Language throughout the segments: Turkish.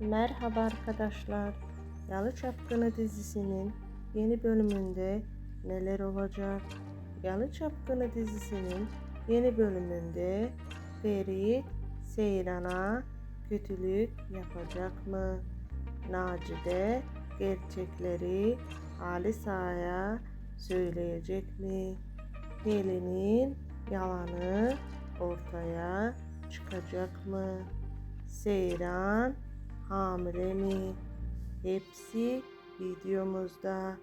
Merhaba arkadaşlar. Yalı Çapkını dizisinin yeni bölümünde neler olacak? Yalı Çapkını dizisinin yeni bölümünde Ferit Seyran'a kötülük yapacak mı? Nacide gerçekleri Halisa'ya söyleyecek mi? Pelin'in yalanı ortaya çıkacak mı? Seyran hamile mi? Hepsi videomuzda.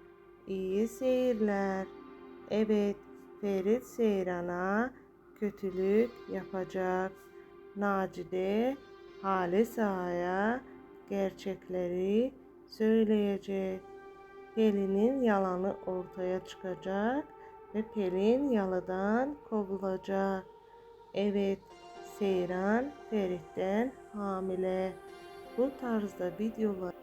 İyi seyirler. Evet, Ferit Seyran'a kötülük yapacak. Nacide Halis Ağa'ya gerçekleri söyleyecek. Pelin'in yalanı ortaya çıkacak ve Pelin yalıdan kovulacak. Evet, Seyran Ferit'ten hamile. Bu tarzda videolar